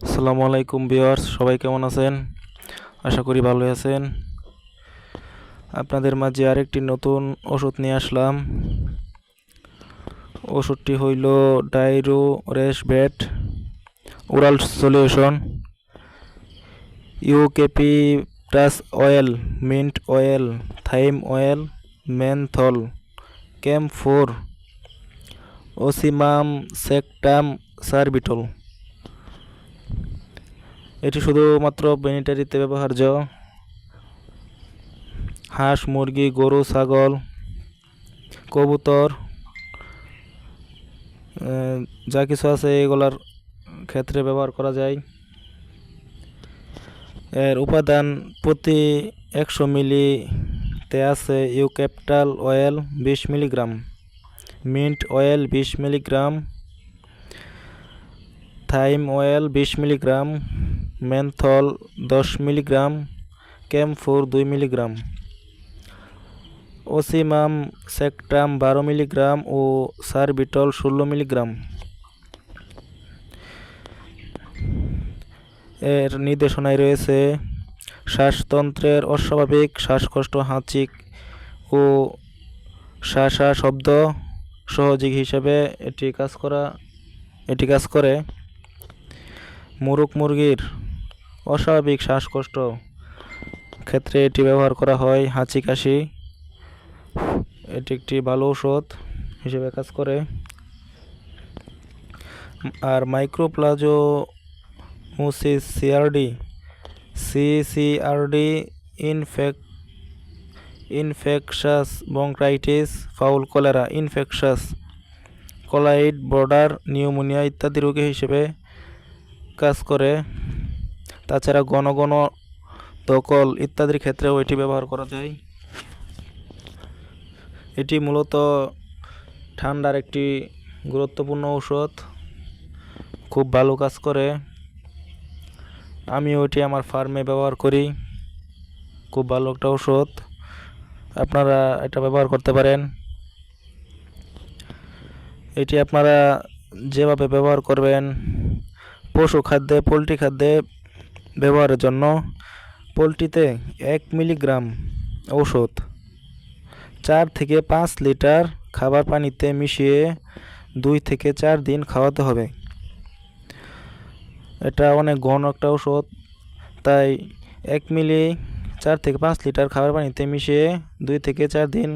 আসসালামু আলাইকুম ভিউয়ার্স, সবাই কেমন আছেন? আশা করি ভালো আছেন। আপনাদের মাঝে আরেকটি নতুন ওষুধ নিয়ে আসলাম। ওষুধটি হইল ডাইরো রেশ ব্যাট oral solution. ইউকেপি plus oil, mint oil, thyme oil, menthol, camphor, ocimum sanctum sorbitol. এটি শুধুমাত্র ভেনিটারিতে ব্যবহার্য। হাঁস, মুরগি, গরু, ছাগল, কবুতর যা কিছু আছে এগুলার ক্ষেত্রে ব্যবহার করা যায়। এর উপাদান প্রতি একশো মিলিতে আছে ইউক্যাপিটাল অয়েল বিশ মিলিগ্রাম, মিন্ট অয়েল বিশ মিলিগ্রাম, থাইম অয়েল বিশ মিলিগ্রাম মেনথল দশ মিলিগ্রাম ক্যামফোর দুই মিলিগ্রাম, ওসিমাম সেকট্রাম বারো মিলিগ্রাম ও সারবিটল ষোলো মিলিগ্রাম। এর নির্দেশনায় রয়েছে, শ্বাসতন্ত্রের অস্বাভাবিক, শ্বাসকষ্ট, হাঁচিক ও শ্বাসা শব্দ সহযোগী হিসেবে এটি কাজ করা, এটি কাজ করে। মুরুক মুরগির অস্বাভাবিক শ্বাসকষ্ট। ক্ষেত্রে এটি ব্যবহার করা হয় হাঁচি, কাশি। এটি একটি ভালো ঔষধ হিসেবে কাজ করে। আর মাইক্রোপ্লাজো মুসিস CRD. CCRD, ইনফেক infectious bronchitis fowl cholera, infectious, colloid, বর্ডার, নিউমোনিয়া ইত্যাদি রোগী হিসেবে কাজ করে। তাছাড়া ঘন ঘন দকল ইত্যাদির ক্ষেত্রেও এটি ব্যবহার করা যায়। এটি মূলত ঠান্ডার একটি গুরুত্বপূর্ণ ঔষধ। খুব ভালো কাজ করে। আমি ওইটি আমার ফার্মে ব্যবহার করি। খুব ভালো একটা ঔষধ। আপনারা এটা ব্যবহার করতে পারেন। এটি আপনারা যেভাবে ব্যবহার করবেন, পশু খাদ্যে, পোলট্রি খাদ্যে ব্যবহারের জন্য পোলট্রিতে এক মিলিগ্রাম ঔষধ, চার থেকে পাঁচ লিটার খাবার পানিতে মিশিয়ে দুই থেকে চার দিন খাওয়াতে হবে। এটা অনেক ঘন একটা ঔষধ, তাই এক মিলি চার থেকে পাঁচ লিটার খাবার পানিতে মিশিয়ে দুই থেকে চার দিন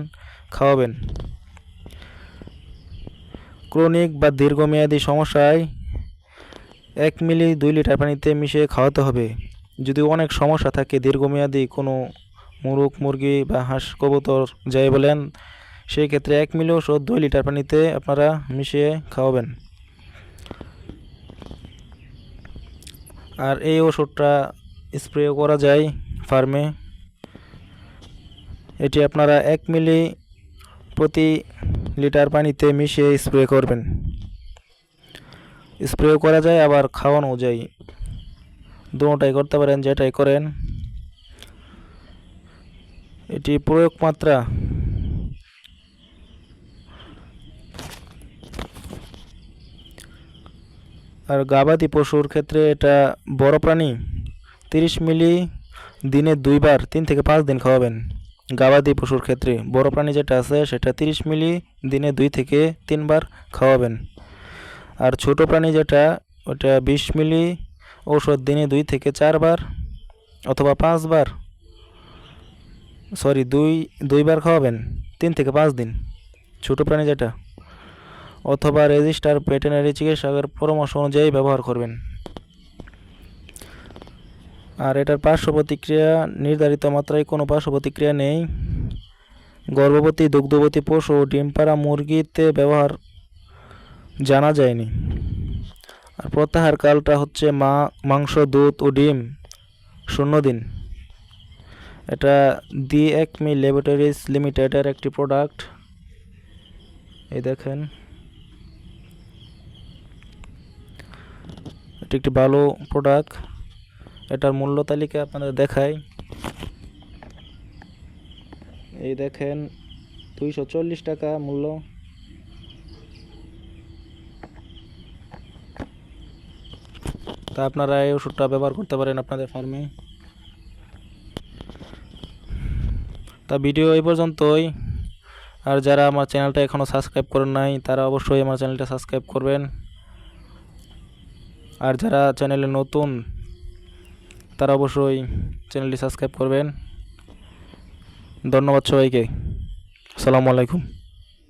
খাওয়াবেন। ক্রনিক বা দীর্ঘমেয়াদী সমস্যায় এক মিলি দুই লিটার পানিতে মিশিয়ে খাওয়াতে হবে। যদি অনেক সমস্যা থাকে, দীর্ঘমেয়াদী কোনো মুরগ মুরগি বা হাঁস কবুতর যাই বলেন, সেই ক্ষেত্রে এক মিলি ওষুধ দুই লিটার পানিতে আপনারা মিশিয়ে খাওয়াবেন। আর এই ওষুধটা স্প্রে করা যায় ফার্মে। এটি আপনারা এক মিলি প্রতি লিটার পানিতে মিশিয়ে স্প্রে করবেন। স্প্রেও করা যায়, আবার খাওয়ানো যায়। দুটাই করতে পারেন, যেটাই করেন। এটি প্রয়োগ মাত্রা। আর গাবাদি পশুর ক্ষেত্রে এটা বড় প্রাণী। তিরিশ মিলি দিনে দুইবার তিন থেকে পাঁচ দিন খাওয়াবেন। গাবাদি পশুর ক্ষেত্রে বড় প্রাণী যেটা আছে, সেটা তিরিশ মিলি দিনে দুই থেকে তিনবার খাওয়াবেন। আর ছোট প্রাণী যেটা, ওটা বিশ মিলি ঔষধ দিনে দুই থেকে চারবার অথবা পাঁচবার সরি দুই, দুইবার খাওয়াবেন, তিন থেকে পাঁচ দিন, ছোট প্রাণী যেটা। অথবা রেজিস্টার ভেটেনারি চিকিৎসকের পরামর্শ অনুযায়ী ব্যবহার করবেন। আর এটার পার্শ্ব প্রতিক্রিয়া নির্ধারিত মাত্রায় কোনো পার্শ্ব প্রতিক্রিয়া নেই। গর্ভবতী, দুগ্ধবতী পশু, ডিম পাড়া, মুরগিতে ব্যবহার জানা যায়নি। আর প্রত্যাহার কালটা হচ্ছে মা, মাংস, দুধ ও ডিম শূন্য দিন এটা দি একমি ল্যাবরেটরিজ লিমিটেডের একটি প্রোডাক্ট। এই দেখেন। এটি একটি ভালো প্রোডাক্ট। এটার মূল্য তালিকা আপনাদের দেখাই। এই দেখেন, দুইশো চল্লিশ টাকা মূল্য। তা আপনারা এই ওষুধটা ব্যবহার করতে পারেন আপনাদের ফার্মে। তা ভিডিও এই পর্যন্তই। আর যারা আমার চ্যানেলটা এখনও সাবস্ক্রাইব করেন নাই, তারা অবশ্যই আমার চ্যানেলটা সাবস্ক্রাইব করবেন। আর যারা চ্যানেলে নতুন, তারা অবশ্যই চ্যানেলটি সাবস্ক্রাইব করবেন। ধন্যবাদ সবাইকে। আসসালামু আলাইকুম।